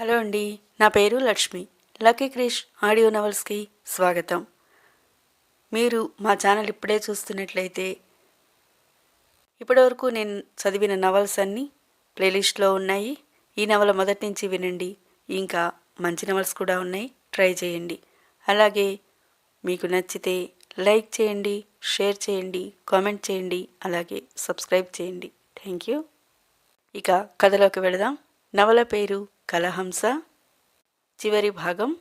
Hello అండి నా పేరు లక్ష్మి. లక్కీ క్రిష్ ఆడియో నవల్స్కి స్వాగతం. మీరు మా ఛానల్ ఇప్పుడే చూస్తున్నట్లయితే ఇప్పటివరకు నేను చదివిన నవల్స్ అన్నీ ప్లేలిస్ట్లో ఉన్నాయి. ఈ నవల మొదటి నుంచి వినండి. ఇంకా మంచి నవల్స్ కూడా ఉన్నాయి. ట్రై చేయండి. అలాగే మీకు నచ్చితే లైక్ చేయండి షేర్ చేయండి కామెంట్ చేయండి అలాగే సబ్స్క్రైబ్ చేయండి. Thank you. ఇక కథలోకి వెళదాం. నవల పేరు కలహంస చివరి భాగం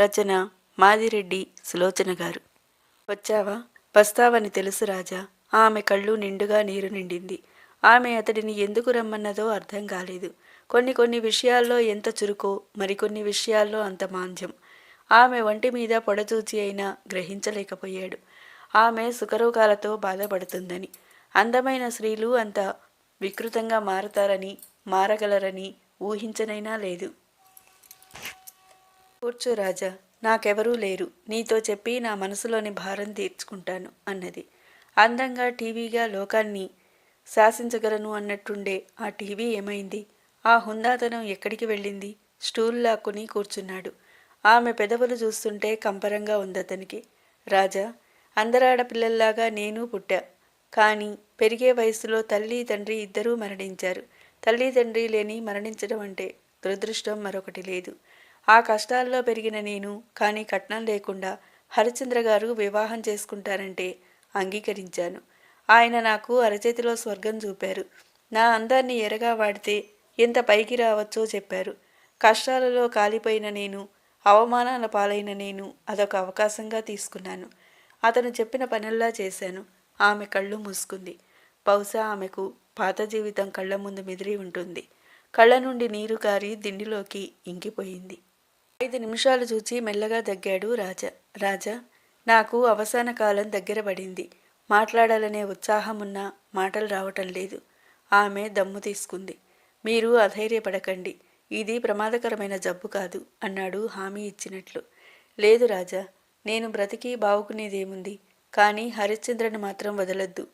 రచన మాదిరెడ్డి సులోచన గారు. వచ్చావా? వస్తావని తెలుసు రాజా. ఆమె కళ్ళు నిండుగా నీరు నిండింది. ఆమె అతడిని ఎందుకు రమ్మన్నదో అర్థం కాలేదు. కొన్ని కొన్ని విషయాల్లో ఎంత చురుకో మరికొన్ని విషయాల్లో అంత మాంద్యం. ఆమె ఒంటి మీద పొడచూచి అయినా గ్రహించలేకపోయాడు. ఆమె సుఖరోగాలతో బాధపడుతుందని. అందమైన స్త్రీలు అంత వికృతంగా మారతారని మారగలరని ఊహించనైనా లేదు. కూర్చో రాజా నాకెవరూ లేరు. నీతో చెప్పి నా మనసులోని భారం తీర్చుకుంటాను అన్నది. అందంగా టీవీగా లోకాన్ని శాసించగలను అన్నట్టుండే ఆ టీవీ ఏమైంది? ఆ హుందాతనం ఎక్కడికి వెళ్ళింది? స్టూల్ లాక్కుని కూర్చున్నాడు. ఆమె పెదవులు చూస్తుంటే కంపరంగా ఉందతనికి రాజా అందరాడపిల్లల్లాగా నేను పుట్టా. కానీ పెరిగే వయసులో తల్లి తండ్రి ఇద్దరూ మరణించారు. తల్లిదండ్రి లేని మరణించడం అంటే దురదృష్టం మరొకటి లేదు. ఆ కష్టాల్లో పెరిగిన నేను కానీ కట్నం లేకుండా హరిచంద్ర గారు వివాహం చేసుకుంటారంటే అంగీకరించాను. ఆయన నాకు అరచేతిలో స్వర్గం చూపారు. నా అందాన్ని ఎరగా వాడితే ఎంత పైకి రావచ్చో చెప్పారు. కష్టాలలో కాలిపోయిన నేను అవమానాల పాలైన నేను అదొక అవకాశంగా తీసుకున్నాను. అతను చెప్పిన పనుల్లా చేశాను. ఆమె కళ్ళు మూసుకుంది. బహుశా ఆమెకు పాత జీవితం కళ్ళ ముందు మెదిరి ఉంటుంది. కళ్ళ నుండి నీరు కారి దిండిలోకి ఇంకిపోయింది. ఐదు నిమిషాలు చూచి మెల్లగా దగ్గాడు రాజా. రాజా నాకు అవసాన కాలం దగ్గర పడింది. మాట్లాడాలనే ఉత్సాహమున్నా మాటలు రావటం లేదు. ఆమె దమ్ము తీసుకుంది. మీరు అధైర్యపడకండి. ఇది ప్రమాదకరమైన జబ్బు కాదు అన్నాడు హామీ ఇచ్చినట్లు. లేదు రాజా నేను బ్రతికి బావుకునేదేముంది. కానీ హరిశ్చంద్రను మాత్రం వదలొద్దు.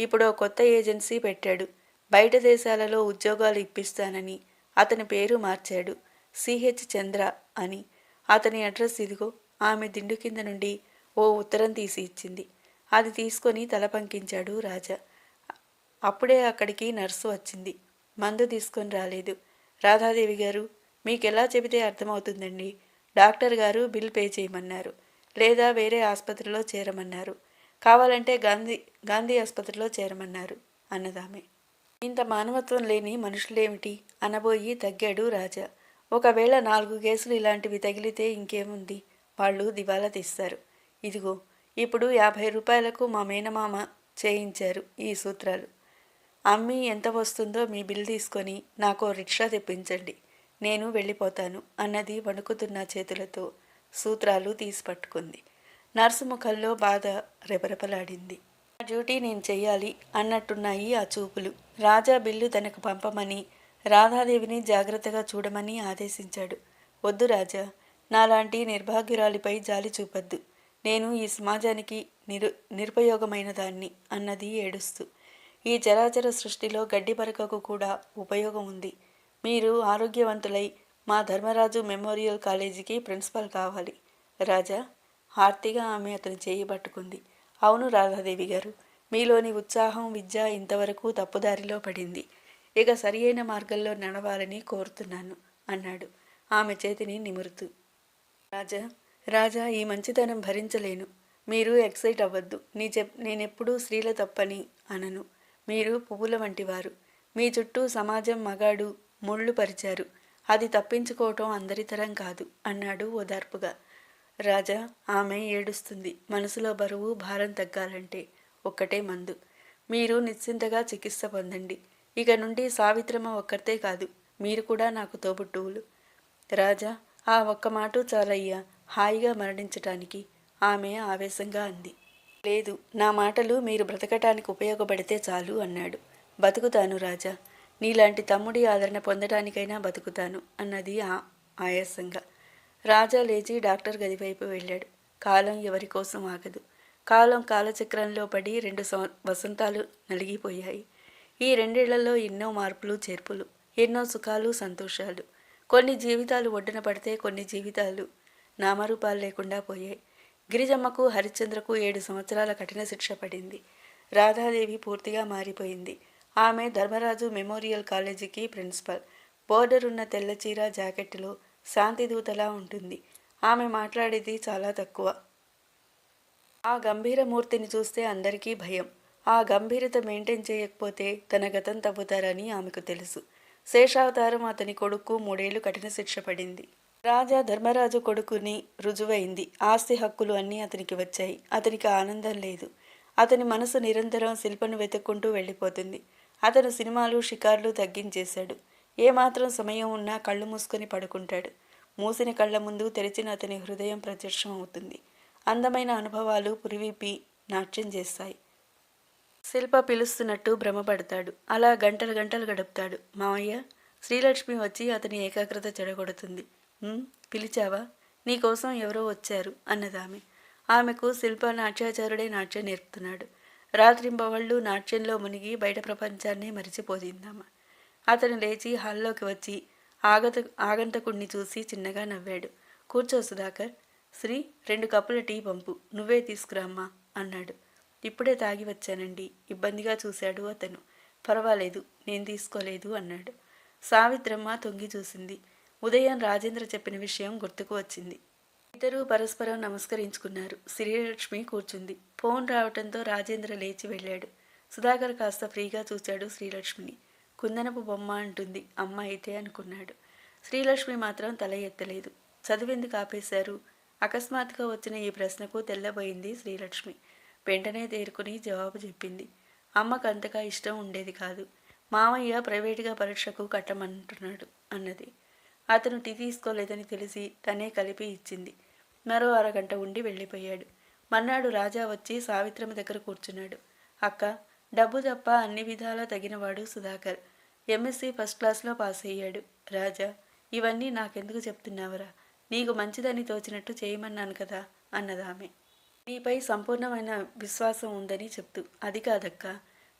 ఇప్పుడు కొత్త ఏజెన్సీ పెట్టాడు. బయట దేశాలలో ఉద్యోగాలు ఇప్పిస్తానని అతని పేరు మార్చాడు. సిహెచ్ చంద్ర అని. అతని అడ్రస్ ఇదిగో ఆమె దిండు కింద నుండి ఓ ఉత్తరం తీసి ఇచ్చింది. అది తీసుకొని తల పంకించాడు రాజా. అప్పుడే అక్కడికి నర్సు వచ్చింది. మందు తీసుకొని రాలేదు. రాధాదేవి గారు మీకెలా చెబితే అర్థమవుతుందండి? డాక్టర్ గారు బిల్ పే చేయమన్నారు. లేదా వేరే ఆసుపత్రిలో చేరమన్నారు. కావాలంటే గాంధీ గాంధీ ఆసుపత్రిలో చేరమన్నారు. అన్నదామె. ఇంత మానవత్వం లేని మనుషులేమిటి? అనబోయి తగ్గాడు రాజా. ఒకవేళ నాలుగు కేసులు ఇలాంటివి తగిలితే ఇంకేముంది? వాళ్ళు దివాలా తీస్తారు. ఇదిగో ఇప్పుడు యాభై రూపాయలకు మా మేనమామ చేయించారు ఈ సూత్రాలు. అమ్మి ఎంత వస్తుందో మీ బిల్ తీసుకొని నాకు రిక్షా తెప్పించండి. నేను వెళ్ళిపోతాను అన్నది వణుకుతున్న చేతులతో సూత్రాలు తీసి పట్టుకుంది నర్సు ముఖంలో బాధ రెపరెపలాడింది. డ్యూటీ నేను చెయ్యాలి అన్నట్టున్నాయి ఆ చూపులు. రాజా బిల్లు తనకు పంపమని రాధాదేవిని జాగ్రత్తగా చూడమని ఆదేశించాడు. వద్దు రాజా నాలాంటి నిర్భాగ్యురాలిపై జాలి చూపద్దు. నేను ఈ సమాజానికి నిరు నిరుపయోగమైన దాన్ని అన్నది ఏడుస్తూ. ఈ చరాచర సృష్టిలో గడ్డి పరకకు కూడా ఉపయోగం ఉంది. మీరు ఆరోగ్యవంతులై మా ధర్మరాజు మెమోరియల్ కాలేజీకి ప్రిన్సిపల్ కావాలి. రాజా హార్తిగా ఆమె అతని చేయి పట్టుకుంది. అవును రాధాదేవి గారు మీలోని ఉత్సాహం విద్య ఇంతవరకు తప్పుదారిలో పడింది. ఇక సరియైన మార్గంలో నడవాలని కోరుతున్నాను అన్నాడు. ఆమె చేతిని నిమురుతూ. రాజా రాజా ఈ మంచితనం భరించలేను. మీరు ఎక్సైట్ అవ్వద్దు. నీ చెప్ నేనెప్పుడూ స్త్రీల తప్పని అనను. మీరు పువ్వుల వంటివారు. మీ చుట్టూ సమాజం మగాడు ముళ్ళు పరిచారు. అది తప్పించుకోవటం అందరితరం కాదు అన్నాడు ఓదార్పుగా. రాజా ఆమె ఏడుస్తుంది. మనసులో బరువు భారం తగ్గాలంటే ఒక్కటే మందు. మీరు నిశ్చింతగా చికిత్స పొందండి. ఇక నుండి సావిత్రమ్మ ఒక్కరితే కాదు. మీరు కూడా నాకు తోబుట్టువులు. రాజా ఆ ఒక్క మాట చాలయ్యా. హాయిగా మరణించటానికి ఆమె ఆవేశంగా అంది. లేదు నా మాటలు మీరు బ్రతకటానికి ఉపయోగపడితే చాలు అన్నాడు. బతుకుతాను రాజా. నీలాంటి తమ్ముడి ఆదరణ పొందటానికైనా బతుకుతాను అన్నది ఆ ఆయాసంగా. రాజా లేచి డాక్టర్ గదివైపు వెళ్ళాడు. కాలం ఎవరి కోసం ఆగదు. కాలం కాలచక్రంలో పడి రెండు సం వసంతాలు నలిగిపోయాయి. ఈ రెండేళ్ళలో ఎన్నో మార్పులు చేర్పులు ఎన్నో సుఖాలు సంతోషాలు. కొన్ని జీవితాలు ఒడ్డున పడితే కొన్ని జీవితాలు నామరూపాలు లేకుండా పోయాయి. గిరిజమ్మకు హరిశ్చంద్రకు ఏడు సంవత్సరాల కఠిన శిక్ష పడింది. రాధాదేవి పూర్తిగా మారిపోయింది. ఆమె ధర్మరాజు మెమోరియల్ కాలేజీకి ప్రిన్సిపల్. బోర్డర్ ఉన్న తెల్లచీర జాకెట్లో జాకెట్టులో శాంతిదూతలా ఉంటుంది. ఆమె మాట్లాడేది చాలా తక్కువ. ఆ గంభీర మూర్తిని చూస్తే అందరికీ భయం. ఆ గంభీరత మెయింటైన్ చేయకపోతే తన గతం తవ్వుతారని ఆమెకు తెలుసు. శేషావతారం అతని కొడుకు మూడేళ్ళు కఠిన శిక్ష పడింది. రాజా ధర్మరాజు కొడుకుని రుజువైంది. ఆస్తి హక్కులు అన్నీ అతనికి వచ్చాయి. అతనికి ఆనందం లేదు. అతని మనసు నిరంతరం శిల్పను వెతుక్కుంటూ వెళ్ళిపోతుంది. అతను సినిమాలు షికార్లు తగ్గించేశాడు. ఏమాత్రం సమయం ఉన్నా కళ్ళు మూసుకొని పడుకుంటాడు. మూసిన కళ్ళ ముందు తెరిచిన అతని హృదయం ప్రత్యక్షం అవుతుంది అందమైన అనుభవాలు పురివిపి నాట్యం చేస్తాయి. శిల్ప పిలుస్తున్నట్టు భ్రమపడతాడు. అలా గంటలు గంటలు గడుపుతాడు. మామయ్య శ్రీలక్ష్మి వచ్చి అతని ఏకాగ్రత చెడగొడుతుంది. పిలిచావా? నీకోసం ఎవరో వచ్చారు అన్నదామె. ఆమెకు శిల్ప నాట్యాచారుడే నాట్యం నేర్పుతున్నాడు. రాత్రింబవళ్ళు నాట్యంలో మునిగి బయట ప్రపంచాన్నే మరిచిపోయిందామ అతను లేచి హాల్లోకి వచ్చి ఆగత ఆగంతకుణ్ణి చూసి చిన్నగా నవ్వాడు. కూర్చో సుధాకర్. శ్రీ రెండు కప్పుల టీ పంపు. నువ్వే తీసుకురామ్మా అన్నాడు. ఇప్పుడే తాగి వచ్చానండి. ఇబ్బందిగా చూశాడు అతను. పర్వాలేదు నేను తీసుకోలేదు అన్నాడు. సావిత్రమ్మ తొంగి చూసింది. ఉదయం రాజేంద్ర చెప్పిన విషయం గుర్తుకు వచ్చింది. ఇద్దరూ పరస్పరం నమస్కరించుకున్నారు. శ్రీలక్ష్మి కూర్చుంది. ఫోన్ రావటంతో రాజేంద్ర లేచి వెళ్ళాడు. సుధాకర్ కాస్త ఫ్రీగా చూశాడు శ్రీలక్ష్మిని. కుందనపు బొమ్మ అంటుంది. అమ్మ అయితే అనుకున్నాడు. శ్రీలక్ష్మి మాత్రం తల ఎత్తలేదు. చదివెందుకు ఆపేశారు? అకస్మాత్తుగా వచ్చిన ఈ ప్రశ్నకు తెల్లబోయింది శ్రీలక్ష్మి. వెంటనే తేరుకుని జవాబు చెప్పింది. అమ్మకు అంతగా ఇష్టం ఉండేది కాదు. మామయ్య ప్రైవేటుగా పరీక్షకు కట్టమంటున్నాడు అన్నది. అతను టీ తీసుకోలేదని తెలిసి తనే కలిపి ఇచ్చింది. మరో అరగంట ఉండి వెళ్ళిపోయాడు. మన్నాడు రాజా వచ్చి సావిత్రమ్మ దగ్గర కూర్చున్నాడు. అక్క డబ్బు తప్ప అన్ని విధాలా తగినవాడు సుధాకర్. ఎంఎస్సి ఫస్ట్ క్లాస్లో పాస్ అయ్యాడు. రాజా ఇవన్నీ నాకెందుకు చెప్తున్నావురా? నీకు మంచిదని తోచినట్టు చేయమన్నాను కదా అన్నదామె నీపై సంపూర్ణమైన విశ్వాసం ఉందని చెప్తూ అది కాదక్క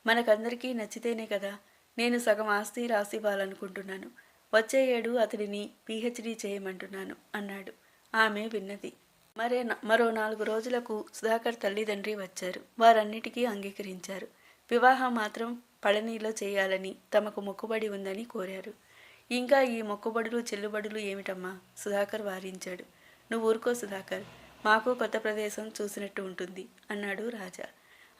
మనకందరికీ నచ్చితేనే కదా నేను సగం ఆస్తి రాసివ్వాలనుకుంటున్నాను వచ్చే ఏడు అతడిని పిహెచ్డి చేయమంటున్నాను అన్నాడు. ఆమె విన్నది. మరే మరో నాలుగు రోజులకు సుధాకర్ తల్లిదండ్రి వచ్చారు. వారన్నిటికీ అంగీకరించారు. వివాహం మాత్రం పళనిలో చేయాలని తమకు మొక్కుబడి ఉందని కోరారు. ఇంకా ఈ మొక్కుబడులు చెల్లుబడులు ఏమిటమ్మా? సుధాకర్ వారించాడు. నువ్వు ఊరుకో సుధాకర్ మాకు కొత్త ప్రదేశం చూసినట్టు ఉంటుంది అన్నాడు రాజా.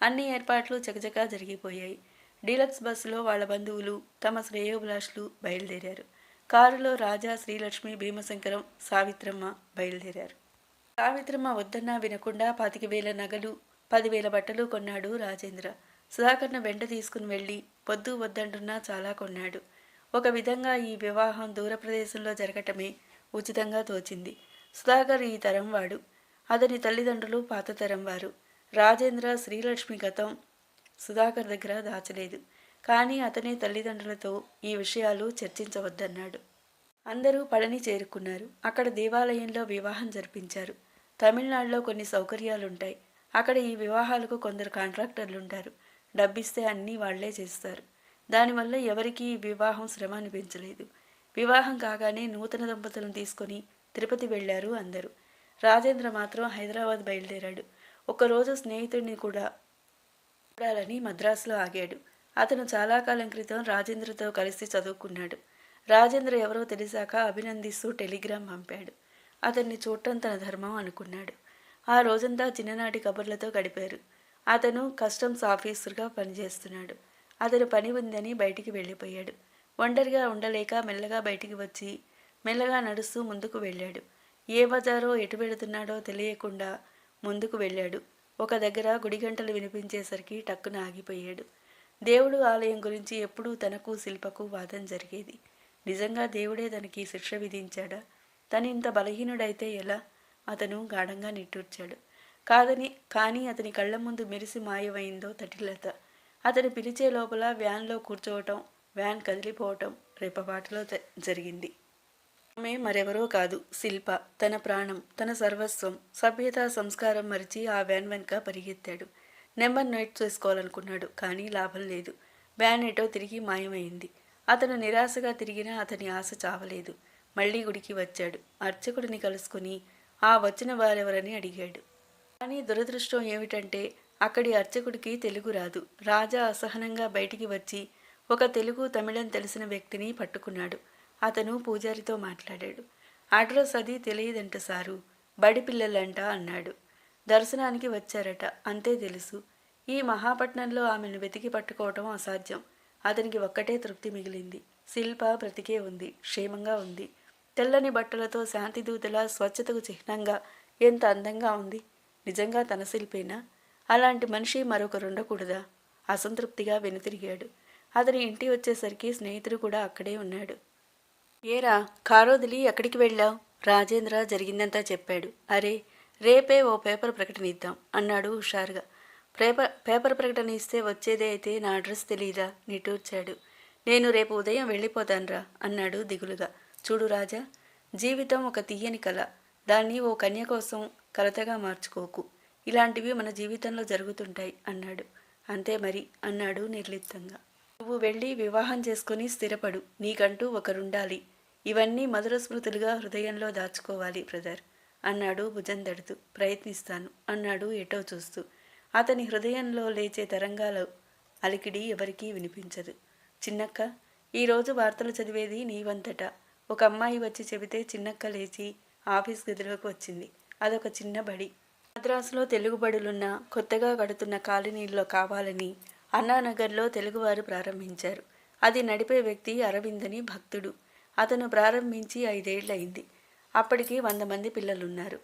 అన్ని ఏర్పాట్లు చకచకా జరిగిపోయాయి. డీలక్స్ బస్సులో వాళ్ళ బంధువులు తమ శ్రేయోభిలాషులు బయలుదేరారు. కారులో రాజా శ్రీలక్ష్మి భీమశంకరం సావిత్రమ్మ బయలుదేరారు. సావిత్రమ్మ వద్దన్నా వినకుండా పాతిక వేల నగలు పదివేల బట్టలు కొన్నాడు రాజేంద్ర. సుధాకర్ను వెంట తీసుకుని వెళ్ళి పొద్దు వద్దంటున్నా చాలా కొన్నాడు. ఒక విధంగా ఈ వివాహం దూర ప్రదేశంలో జరగటమే ఉచితంగా తోచింది. సుధాకర్ ఈ తరం వాడు. అతని తల్లిదండ్రులు పాత తరం వారు. రాజేంద్ర శ్రీలక్ష్మి గతం సుధాకర్ దగ్గర దాచలేదు. కానీ అతనే తల్లిదండ్రులతో ఈ విషయాలు చర్చించవద్దన్నాడు. అందరూ పళని చేరుకున్నారు. అక్కడ దేవాలయంలో వివాహం జరిపించారు. తమిళనాడులో కొన్ని సౌకర్యాలుంటాయి. అక్కడ ఈ వివాహాలకు కొందరు కాంట్రాక్టర్లు ఉంటారు డబ్బిస్తే అన్నీ వాళ్ళే చేస్తారు. దానివల్ల ఎవరికీ వివాహం శ్రమ అనిపించలేదు. వివాహం కాగానే నూతన దంపతులను తీసుకొని తిరుపతి వెళ్ళారు అందరూ. రాజేంద్ర మాత్రం హైదరాబాద్ బయలుదేరాడు. ఒకరోజు స్నేహితుడిని కూడా చూడాలని మద్రాసులో ఆగాడు. అతను చాలా కాలం క్రితం రాజేంద్రతో కలిసి చదువుకున్నాడు. రాజేంద్ర ఎవరో తెలిసాక అభినందిస్తూ టెలిగ్రామ్ పంపాడు. అతన్ని చూడటం తన ధర్మం అనుకున్నాడు. ఆ రోజంతా చిన్ననాటి కబుర్లతో గడిపారు. అతను కస్టమ్స్ ఆఫీసర్గా పనిచేస్తున్నాడు. అతను పని ఉందని బయటికి వెళ్ళిపోయాడు. ఒంటరిగా ఉండలేక మెల్లగా బయటికి వచ్చి మెల్లగా నడుస్తూ ముందుకు వెళ్ళాడు. ఏ బజారో ఎటు వెళుతున్నాడో తెలియకుండా ముందుకు వెళ్ళాడు. ఒక దగ్గర గుడి గంటలు వినిపించేసరికి టక్కున ఆగిపోయాడు. దేవుడు ఆలయం గురించి ఎప్పుడూ తనకు శిల్పకు వాదం జరిగేది. నిజంగా దేవుడే తనకి శిక్ష విధించాడా? తను ఇంత బలహీనుడైతే ఎలా? అతను గాఢంగా నిట్టూర్చాడు. కాదని కానీ అతని కళ్ళ ముందు మెరిసి మాయమైందో తటిలత. అతను పిలిచే లోపల వ్యాన్లో కూర్చోవటం వ్యాన్ కదిలిపోవటం రేపపాటలో జరిగింది. ఆమె మరెవరో కాదు. శిల్ప తన ప్రాణం తన సర్వస్వం సభ్యత సంస్కారం మరిచి ఆ వ్యాన్ వెనుక పరిగెత్తాడు. నెంబర్ నోట్ చేసుకోవాలనుకున్నాడు కానీ లాభం లేదు. వ్యాన్ ఎటో తిరిగి మాయమైంది. అతను నిరాశగా తిరిగినా అతని ఆశ చావలేదు. మళ్ళీ గుడికి వచ్చాడు. అర్చకుడిని కలుసుకుని ఆ వచ్చిన వారెవరని అడిగాడు. కానీ దురదృష్టం ఏమిటంటే అక్కడి అర్చకుడికి తెలుగు రాదు. రాజా అసహనంగా బయటికి వచ్చి ఒక తెలుగు తమిళం తెలిసిన వ్యక్తిని పట్టుకున్నాడు. అతను పూజారితో మాట్లాడాడు. అడ్రస్ అది తెలియదంట సారు. బడి పిల్లలంట అన్నాడు. దర్శనానికి వచ్చారట. అంతే తెలుసు. ఈ మహాపట్నంలో ఆమెను వెతికి పట్టుకోవటం అసాధ్యం. అతనికి ఒక్కటే తృప్తి మిగిలింది. శిల్ప బ్రతికే ఉంది. క్షేమంగా ఉంది. తెల్లని బట్టలతో శాంతిదూతల స్వచ్ఛతకు చిహ్నంగా ఎంత అందంగా ఉంది. నిజంగా తన శిల్పేనా? అలాంటి మనిషి మరొకరు ఉండకూడదా? అసంతృప్తిగా వెనుతిరిగాడు. అతని ఇంటి వచ్చేసరికి స్నేహితుడు కూడా అక్కడే ఉన్నాడు. ఏరా కారోదిలి ఎక్కడికి వెళ్ళావు? రాజేంద్ర జరిగిందంతా చెప్పాడు. అరే రేపే ఓ పేపర్ ప్రకటన ఇద్దాం అన్నాడు హుషారుగా. పేపర్ పేపర్ ప్రకటన ఇస్తే వచ్చేదే అయితే నా అడ్రస్ తెలీదా? నిట్టూర్చాడు. నేను రేపు ఉదయం వెళ్ళిపోతానురా అన్నాడు దిగులుగా. చూడు రాజా జీవితం ఒక తీయని కళ దాన్ని ఓ కన్య కోసం కలతగా మార్చుకోకు. ఇలాంటివి మన జీవితంలో జరుగుతుంటాయి అన్నాడు. అంతే మరి అన్నాడు నిర్లిప్తంగా. నువ్వు వెళ్ళి వివాహం చేసుకుని స్థిరపడు. నీకంటూ ఒకరుండాలి. ఇవన్నీ మధుర స్మృతులుగా హృదయంలో దాచుకోవాలి బ్రదర్ అన్నాడు భుజందడుతూ. ప్రయత్నిస్తాను అన్నాడు ఎటో చూస్తూ. అతని హృదయంలో లేచే తరంగాలు అలికిడి ఎవరికీ వినిపించదు. చిన్నక్క ఈరోజు వార్తలు చదివేది నీవంతట. ఒక అమ్మాయి వచ్చి చెబితే చిన్నక్క లేచి ఆఫీస్ గదిలోకి వచ్చింది. అదొక చిన్న బడి. మద్రాసులో తెలుగు బడులున్న కొత్తగా కడుతున్న కాలనీల్లో కావాలని అన్నానగర్లో తెలుగువారు ప్రారంభించారు. అది నడిపే వ్యక్తి అరవిందని భక్తుడు. అతను ప్రారంభించి ఐదేళ్ళయింది. అప్పటికి వంద మంది పిల్లలున్నారు.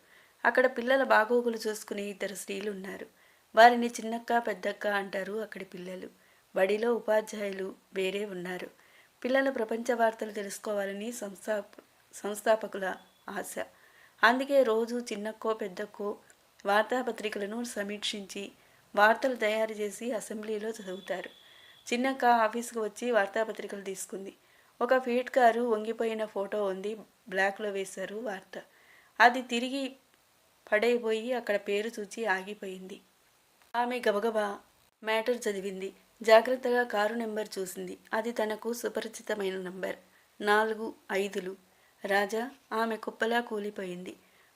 అక్కడ పిల్లల బాగోగులు చూసుకునే ఇద్దరు స్త్రీలు ఉన్నారు వారిని చిన్నక్క పెద్దక్క అంటారు అక్కడి పిల్లలు. బడిలో ఉపాధ్యాయులు వేరే ఉన్నారు. పిల్లలు ప్రపంచ వార్తలు తెలుసుకోవాలని సంస్థాప సంస్థాపకుల ఆశ. అందుకే రోజు చిన్నక్కో పెద్దక్కో వార్తాపత్రికలను సమీక్షించి వార్తలు తయారు చేసి అసెంబ్లీలో చదువుతారు. చిన్నక్క ఆఫీస్కి వచ్చి వార్తాపత్రికలు తీసుకుంది. ఒక ఫీట్ కారు వంగిపోయిన ఫోటో ఉంది. బ్లాక్లో వేశారు వార్త. అది తిరిగి పడైపోయి అక్కడ పేరు చూచి ఆగిపోయింది. ఆమె గబగబా మ్యాటర్ చదివింది. జాగ్రత్తగా కారు నెంబర్ చూసింది. అది తనకు సుపరిచితమైన నంబర్. నాలుగు ఐదులు. రాజా ఆమె కుప్పలా కూలిపోయింది.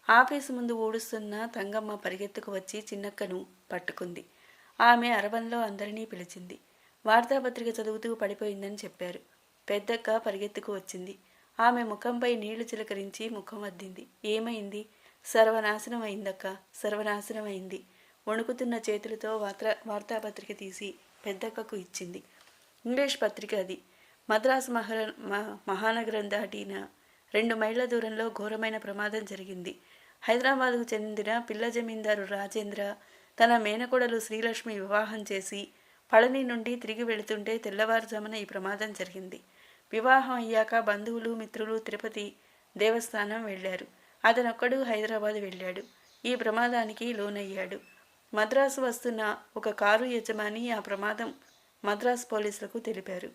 ఆఫీసు ముందు ఊడుస్తున్న తంగమ్మ పరిగెత్తుకు వచ్చి చిన్నక్కను పట్టుకుంది. ఆమె అరవంలో అందరినీ పిలిచింది. వార్తాపత్రిక చదువుతూ పడిపోయిందని చెప్పారు. పెద్దక్క పరిగెత్తుకు వచ్చింది. ఆమె ముఖంపై నీళ్ళు చిలకరించి ముఖం అద్దింది. ఏమైంది? సర్వనాశనం అయిందక్క సర్వనాశనం అయింది. వణుకుతున్న చేతులతో వార్తా వార్తాపత్రిక తీసి పెద్దక్కకు ఇచ్చింది. ఇంగ్లీష్ పత్రిక అది. మద్రాసు మహా మహానగరం దాటిన రెండు మైళ్ళ దూరంలో ఘోరమైన ప్రమాదం జరిగింది. హైదరాబాద్కు చెందిన పిల్ల జమీందారు రాజేంద్ర తన మేనకోడలు శ్రీలక్ష్మి వివాహం చేసి పళని నుండి తిరిగి వెళుతుంటే తెల్లవారుజామున ఈ ప్రమాదం జరిగింది. వివాహం అయ్యాక బంధువులు మిత్రులు తిరుపతి దేవస్థానం వెళ్ళారు అతనొక్కడు హైదరాబాద్ వెళ్ళాడు ఈ ప్రమాదానికి లోనయ్యాడు. మద్రాసు వస్తున్న ఒక కారు యజమాని ఆ ప్రమాదం మద్రాసు పోలీసులకు తెలిపారు.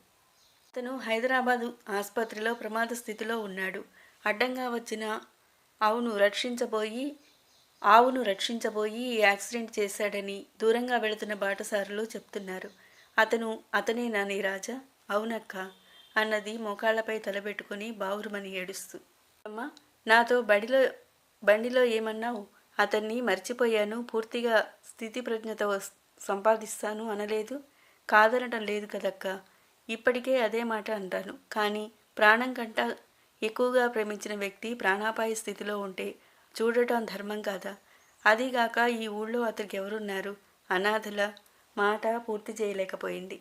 అతను హైదరాబాదు ఆసుపత్రిలో ప్రమాద స్థితిలో ఉన్నాడు. అడ్డంగా వచ్చిన ఆవును రక్షించబోయి ఆవును రక్షించబోయి ఈ యాక్సిడెంట్ చేశాడని దూరంగా వెళుతున్న బాటసారులు చెప్తున్నారు. అతను అతనే నాని నీ రాజా? అవునక్క అన్నది మోకాళ్ళపై తలబెట్టుకుని బావురుమని ఏడుస్తూ అమ్మ నాతో బడిలో బండిలో ఏమన్నావు? అతన్ని మర్చిపోయాను. పూర్తిగా స్థితి ప్రజ్ఞత సంపాదిస్తాను అనలేదు. కాదనటం లేదు కదక్క? ఇప్పటికే అదే మాట అంటాను. కానీ ప్రాణం కంట ఎక్కువగా ప్రేమించిన వ్యక్తి ప్రాణాపాయ స్థితిలో ఉంటే చూడటం ధర్మం కాదా? అదీగాక ఈ ఊళ్ళో అతనికి ఎవరున్నారు? అనాథల మాట పూర్తి చేయలేకపోయింది.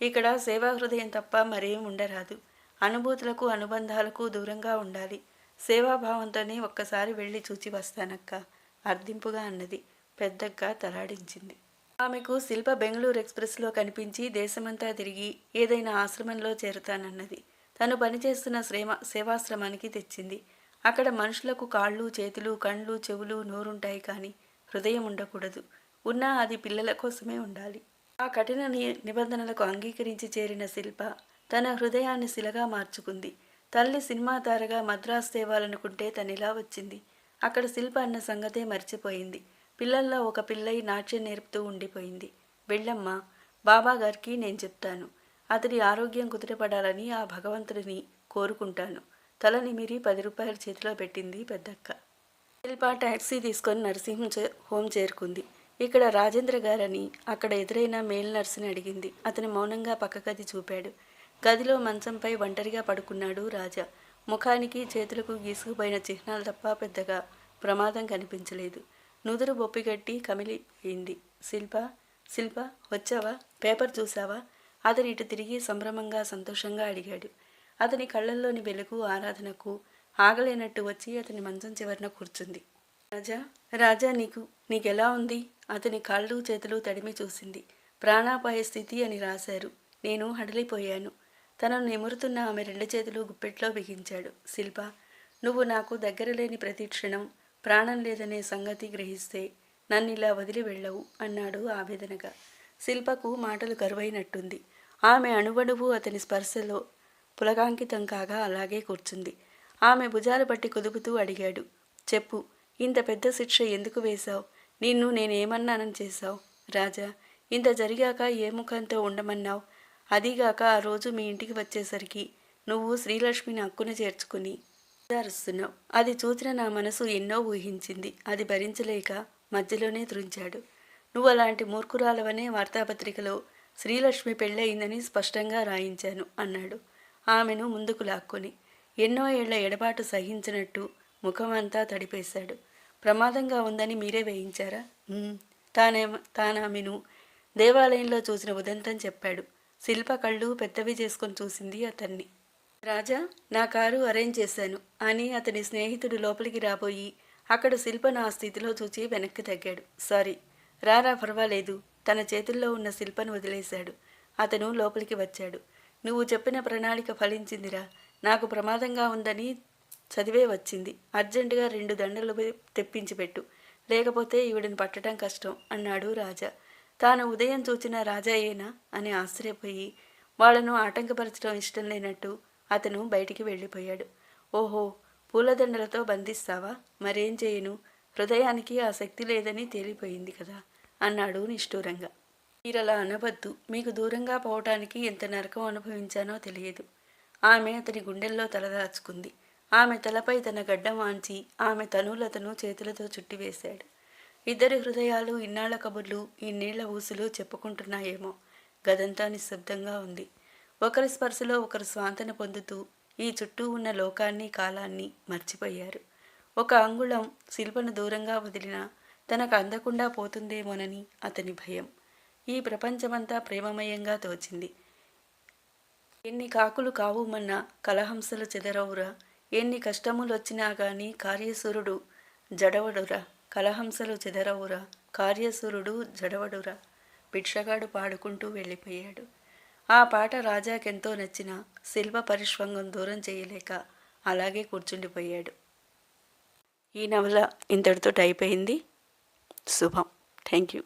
ఇక్కడ సేవా హృదయం తప్ప మరేం ఉండరాదు. అనుభూతులకు అనుబంధాలకు దూరంగా ఉండాలి. సేవాభావంతోనే ఒక్కసారి వెళ్ళి చూచి వస్తానక్క అర్ధింపుగా అన్నది పెద్దక్క తలాడించింది. ఆమెకు శిల్ప బెంగళూరు ఎక్స్ప్రెస్లో కనిపించి దేశమంతా తిరిగి ఏదైనా ఆశ్రమంలో చేరుతానన్నది. తను పనిచేస్తున్న శ్రేమ సేవాశ్రమానికి తెచ్చింది. అక్కడ మనుషులకు కాళ్ళు చేతులు కండ్లు చెవులు నోరుంటాయి కానీ హృదయం ఉండకూడదు. ఉన్నా అది పిల్లల కోసమే ఉండాలి. ఆ కఠిన ని- నిబంధనలకు అంగీకరించి చేరిన శిల్ప తన హృదయాన్ని శిలగా మార్చుకుంది. తల్లి సినిమా తారగా మద్రాసు తేవాలనుకుంటే ఇలా వచ్చింది? అక్కడ శిల్ప అన్న సంగతే మర్చిపోయింది. పిల్లల్లో ఒక పిల్లయి నాట్యం నేర్పుతూ ఉండిపోయింది. వెళ్ళమ్మా బాబా గారికి నేను చెప్తాను. అతడి ఆరోగ్యం కుదిరపడాలని ఆ భగవంతుడిని కోరుకుంటాను. తల నిమిరి పది రూపాయల చేతిలో పెట్టింది పెద్దక్క. శిల్ప టాక్సీ తీసుకొని నర్సింహం చే- హోం చేరుకుంది. ఇక్కడ రాజేంద్ర గారని అక్కడ ఎదురైన మేల్ నర్సుని అడిగింది. అతను మౌనంగా పక్క గది చూపాడు. గదిలో మంచంపై ఒంటరిగా పడుకున్నాడు రాజా. ముఖానికి చేతులకు గీసుకుపోయిన చిహ్నాలు తప్ప పెద్దగా ప్రమాదం కనిపించలేదు. నుదురు బొప్పిగట్టి కమిలిపోయింది శిల్ప శిల్ప వచ్చావా? పేపర్ చూసావా అతని ఇటు తిరిగి సంభ్రమంగా సంతోషంగా అడిగాడు. అతని కళ్ళల్లోని వెలుగు ఆరాధనకు ఆగలేనట్టు వచ్చి అతని మంచం చివరన కూర్చుంది. రాజా రాజా నీకు నీకెలా ఉంది? అతని కాళ్ళు చేతులు తడిమి చూసింది. ప్రాణాపాయ స్థితి అని రాశారు. నేను హడలిపోయాను. తనను నిమురుతున్న ఆమె రెండు చేతులు గుప్పెట్లో బిగించాడు. శిల్ప నువ్వు నాకు దగ్గరలేని ప్రతి క్షణం ప్రాణం లేదనే సంగతి గ్రహిస్తే నన్ను ఇలా వదిలి వెళ్ళవు అన్నాడు ఆవేదనగా. శిల్పకు మాటలు కరువైనట్టుంది ఆమె అణువణువు అతని స్పర్శలో పులకాంకితం కాగా అలాగే కూర్చుంది. ఆమె భుజాలు పట్టి కుదుపుతూ అడిగాడు. చెప్పు ఇంత పెద్ద శిక్ష ఎందుకు వేశావు? నిన్ను నేనేమన్నానని చేశావు? రాజా ఇంత జరిగాక ఏ ముఖంతో ఉండమన్నావు? అదీగాక ఆ రోజు మీ ఇంటికి వచ్చేసరికి నువ్వు శ్రీలక్ష్మిని హక్కున చేర్చుకుని దారుస్తున్నావు అది చూసిన నా మనసు ఎన్నో ఊహించింది. అది భరించలేక మధ్యలోనే త్రుంచాడు నువ్వు అలాంటి మూర్ఖురాలవనే వార్తాపత్రికలో శ్రీలక్ష్మి పెళ్ళయిందని స్పష్టంగా రాయించాను అన్నాడు. ఆమెను ముందుకు లాక్కొని ఎన్నో ఏళ్ళ ఎడబాటు సహించినట్టు ముఖమంతా తడిపేశాడు. ప్రమాదంగా ఉందని మీరే వేయించారా? తానే తానామెను దేవాలయంలో చూసిన ఉదంతం చెప్పాడు. శిల్ప కళ్ళు పెద్దవి చేసుకొని చూసింది అతన్ని. రాజా నా కారు అరేంజ్ చేశాను అని అతని స్నేహితుడు లోపలికి రాబోయి అక్కడ శిల్పను ఆ స్థితిలో చూచి వెనక్కి తగ్గాడు. సారీ రారా పర్వాలేదు. తన చేతుల్లో ఉన్న శిల్పను వదిలేశాడు. అతను లోపలికి వచ్చాడు. నువ్వు చెప్పిన ప్రణాళిక ఫలించిందిరా. నాకు ప్రమాదంగా ఉందని చదివే వచ్చింది. అర్జెంటుగా రెండు దండలు తెప్పించి పెట్టు. లేకపోతే ఈవిడిని పట్టడం కష్టం అన్నాడు రాజా. తాను ఉదయం చూచిన రాజాయేనా అని ఆశ్చర్యపోయి వాళ్ళను ఆటంకపరచడం ఇష్టం లేనట్టు అతను బయటికి వెళ్ళిపోయాడు. ఓహో పూలదండలతో బంధిస్తావా? మరేం చేయను? హృదయానికి ఆ శక్తి లేదని తేలిపోయింది కదా? అన్నాడు నిష్ఠూరంగా. మీరలా అనవద్దు. మీకు దూరంగా పోవటానికి ఎంత నరకం అనుభవించానో తెలియదు. ఆమె అతని గుండెల్లో తలదాచుకుంది ఆమె తలపై తన గడ్డం వాంచి ఆమె తనులతను చేతులతో చుట్టివేశాడు. ఇద్దరి హృదయాలు ఇన్నాళ్ళ కబుర్లు ఇన్నేళ్ళ ఊసులు చెప్పుకుంటున్నాయేమో. గదంతా నిశ్శబ్దంగా ఉంది. ఒకరి స్పర్శలో ఒకరు స్వాంతన పొందుతూ ఈ చుట్టూ ఉన్న లోకాన్ని కాలాన్ని మర్చిపోయారు. ఒక అంగుళం శిల్పను దూరంగా వదిలినా తనకు అందకుండా పోతుందేమోనని అతని భయం. ఈ ప్రపంచమంతా ప్రేమమయంగా తోచింది. ఎన్ని కాకులు కావుమన్నా కలహంసలు చెదరవురా. ఎన్ని కష్టములొచ్చినా గాని కార్యసూరుడు జడవడురా. కలహంసలు చెదరవురా. కార్యసూరుడు జడవడురా. భిక్షగాడు పాడుకుంటూ వెళ్ళిపోయాడు. ఆ పాట రాజాకెంతో నచ్చిన శిల్ప పరిష్వంగం దూరం చేయలేక అలాగే కూర్చుండిపోయాడు. ఈ నవల ఇంతటితో టైపోయింది శుభం. Thank you